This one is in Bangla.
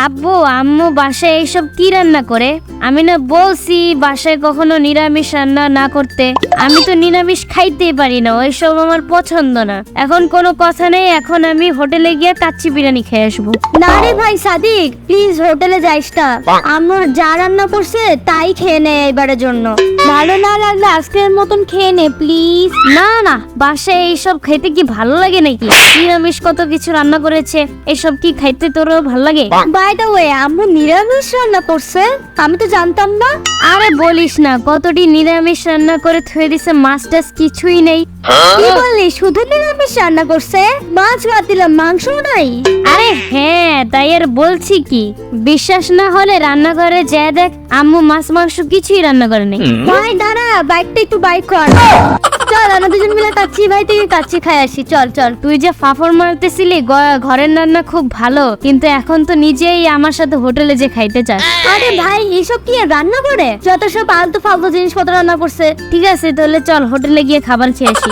আব্বু আম্মু বাসায় এইসব কি রান্না করে? আমি না বলছি বাসায় কখনো নিরামিষ রান্না না করতে। আমি তো নিরামিষ খাইতেই পারি না ওইসব আমার পছন্দ না। এখন কোনো কথা নেই এখন আমি হোটেলে গিয়ে কাচ্চি বিরিয়ানি খেয়ে আসব। না রে ভাই সাদিক প্লিজ হোটেলে যাইস না। আমার যা রান্না করছে তাই খেয়ে নে এবারের জন্য। ভালো না লাগলে আজকের মতন খেয়ে নে প্লিজ না না বাসায় এইসব খাইতে কি ভালো লাগে নাকি? নিরামিষ কত কিছু রান্না করেছে এসব কি খাইতে তোরও ভালো লাগে? বাই দ্য ওয়ে আম্মু নিরামিষ রান্না করছে। আমি তো জানতাম না। আরে বলিস না কতটি নিরামিষ রান্না করে থুয়ে দিছে মাছ টাছ কিছুই নেই। কি বললি শুধু নিরামিষ রান্না করছে? মাছ বাদ দিলাম মাংস নাই। আরে হ্যাঁ তাই আর বলছি কি বিশ্বাস না হলে রান্নাঘরে যা দেখ আম্মু মাছ মাংস কিছুই রান্না করে নেই। ভাই দাঁড়া বাইকটা একটু বাইক কর। চল আমরা দুজন মিলে কাচ্চি ভাই থেকে কাচ্চি খাই আসি। চল চল। তুই যে ফাফড় মারতেছিলি ঘরের রান্না খুব ভালো কিন্তু এখন তো নিজেই আমার সাথে হোটেলে যে খাইতে চাস। আরে ভাই এইসব কি রান্না করে? যত সব আলতু ফালতু জিনিসপত্র রান্না করছে। ঠিক আছে তাহলে চল হোটেলে গিয়ে খাবার খেয়ে আসি।